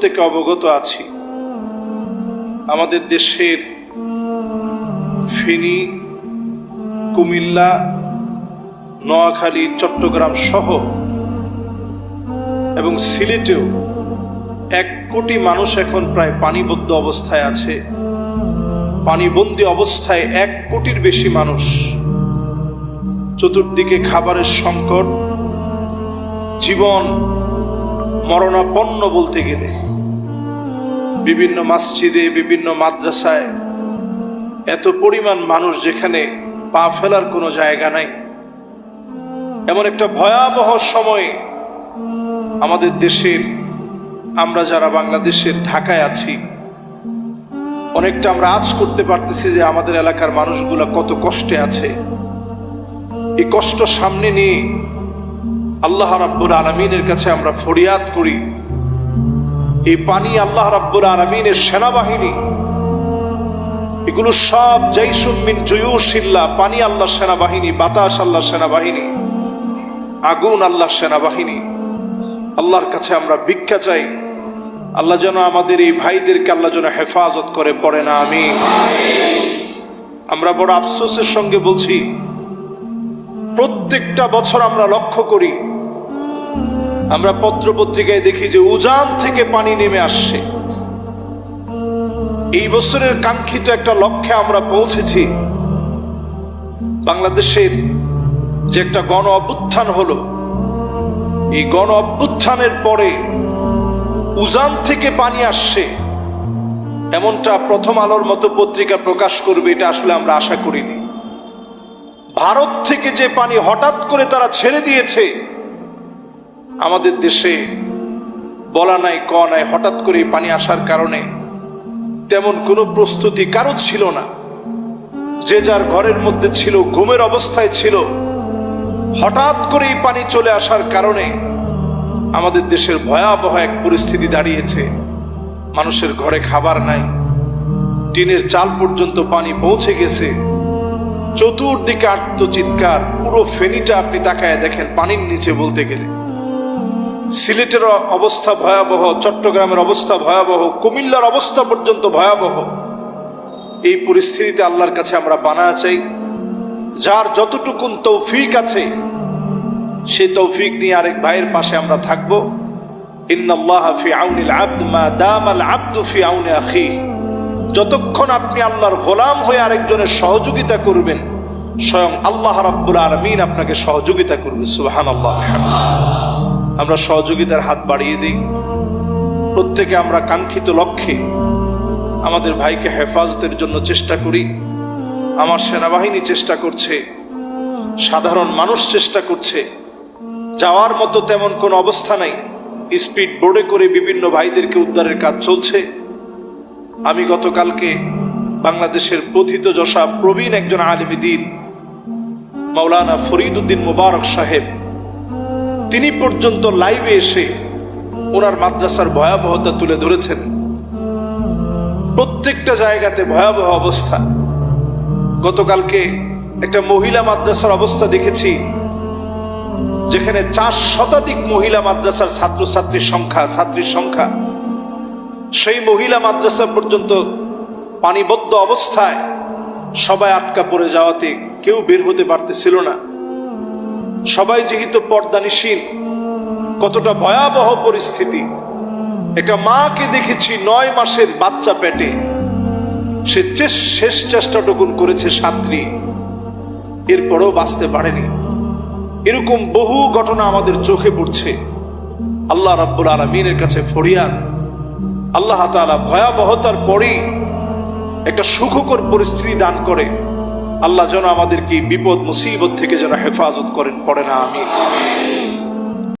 প্রত্যেকে অবগত আছি। আমাদের দেশের ফেনী, কুমিল্লা, নোয়াখালী, চট্টগ্রাম সহ এবং সিলেটেও এক কোটি মানুষ এখন প্রায় পানিবদ্ধ অবস্থায় আছে। পানিবন্দী অবস্থায় এক কোটির বেশি মানুষ। চতুর্দিকে খাবারের সংকট, জীবন মরণাপন্ন বলতে গেলে। বিভিন্ন মসজিদে, বিভিন্ন মাদ্রাসায় এত পরিমাণ মানুষ যেখানে পা ফেলার কোনো জায়গা নাই। এমন একটা ভয়াবহ সময়ে আমাদের দেশের, আমরা যারা বাংলাদেশের ঢাকায় আছি, অনেকটা আমরা আজ করতে পারতেছি যে আমাদের এলাকার মানুষগুলা কত কষ্টে আছে। এই কষ্ট সামনে নিয়ে আল্লাহ রাব্বুল আলমিনের কাছে আমরা ফরিয়াদ করি। এই পানি আল্লাহ রাব্বুল আলমিনের সেনাবাহিনী, এগুলো সব জৈসুমিন জয়ুশিল্লা পানি আল্লাহ সেনাবাহিনী, বাতাস আল্লাহ সেনাবাহিনী, আগুন আল্লাহ সেনাবাহিনী। আল্লাহর কাছে আমরা ভিক্ষা চাই। আল্লাহ যেন আমাদের এই ভাইদেরকে আল্লাহ যেন হেফাজত করে, পড়ে না আমি আমরা বড় আফসোসের সঙ্গে বলছি, প্রত্যেকটা বছর আমরা লক্ষ্য করি আমরা পত্র পত্রিকায় দেখি যে উজান থেকে পানি নেমে আসছে। এই বছরের কাঙ্ক্ষিত একটা লক্ষ্যে আমরা পৌঁছেছি। বাংলাদেশের যে একটা গণ অভ্যুত্থান হলো, এই গণ অভ্যুত্থানের পরে উজান থেকে পানি আসছে। এমনটা প্রথম আলোর মতো পত্রিকা প্রকাশ করবে, এটা আসলে আমরা আশা করিনি। ভারত থেকে যে পানি হঠাৎ করে তারা ছেড়ে দিয়েছে আমাদের দেশে বলা নাই ক নাই, হঠাৎ করে পানি আসার কারণে তেমন কোনো প্রস্তুতি কারও ছিল না। যে যার ঘরের মধ্যে ছিল, ঘুমের অবস্থায় ছিল, হঠাৎ করে এই পানি চলে আসার কারণে আমাদের দেশের ভয়াবহ এক পরিস্থিতি দাঁড়িয়েছে। মানুষের ঘরে খাবার নাই, টিনের চাল পর্যন্ত পানি পৌঁছে গেছে। চতুর্দিকে আত্মচিৎকার পুরো ফেনিটা আপনি তাকায় দেখেন পানির নিচে বলতে গেলে। সিলেটের অবস্থা ভয়াবহ, চট্টগ্রামের অবস্থা ভয়াবহ, কুমিল্লার অবস্থা পর্যন্ত ভয়াবহ। এই পরিস্থিতিতে আল্লাহর কাছে আমরা বানা চাই। যার যতটুকুন তৌফিক আছে সেই তৌফিক নিয়ে আরেক ভাইয়ের পাশে আমরা থাকব। যতক্ষণ আপনি আল্লাহর গোলাম হয়ে আরেকজনের সহযোগিতা করবেন, স্বয়ং আল্লাহ রাব্বুল আলামিন আপনাকে সহযোগিতা করবে। সুবহানাল্লাহ। আমরা সহযোগিতার হাত বাড়িয়ে দিই। প্রত্যেকে আমরা কাঙ্ক্ষিত লক্ষ্যে আমাদের ভাইকে হেফাজতের জন্য চেষ্টা করি। আমার সেনাবাহিনী চেষ্টা করছে, সাধারণ মানুষ চেষ্টা করছে। যাওয়ার মতো তেমন কোনো অবস্থা নাই। স্পিড বোর্ডে করে বিভিন্ন ভাইদেরকে উদ্ধারের কাজ চলছে। আমি গতকালকে বাংলাদেশের প্রথিত যশা প্রবীণ একজন আলিমী দিন, মাওলানা ফরিদ উদ্দিন মুবারক সাহেব তিনি পর্যন্ত লাইভে এসে ওনার মাদ্রাসার ভয়াবহতা তুলে ধরেছেন। প্রত্যেকটা জায়গাতে ভয়াবহ অবস্থা। গতকালকে একটা মহিলা মাদ্রাসার অবস্থা দেখেছি, যেখানে চার শতাধিক মহিলা মাদ্রাসার ছাত্রছাত্রীর সংখ্যা, ছাত্রীর সংখ্যা। সেই মহিলা মাদ্রাসা পর্যন্ত পানিবদ্ধ অবস্থায় সবাই আটকা পড়ে যাওয়াতে কেউ বের হতে পারতেছিল না। সবাই যেহেতু পর্দানিসীন কতটা ভয়াবহ পরিস্থিতি। একটা মাকে দেখেছি নয় মাসের বাচ্চা পেটে। সে শেষ চেষ্টাটুকুন করেছে সাত্রী। এরপরও বাঁচতে পারেনি। এরকম বহু ঘটনা আমাদের চোখে পড়ছে। আল্লাহ রাব্বুল আলমিনের কাছে ফরিয়ান আল্লাহ তাআলা ভয়াবহতার পরেই একটা সুখকর পরিস্থিতি দান করে। আল্লাহ যেন আমাদেরকে বিপদ মুসিবত থেকে যেন হেফাজত করেন পড়ে না আমি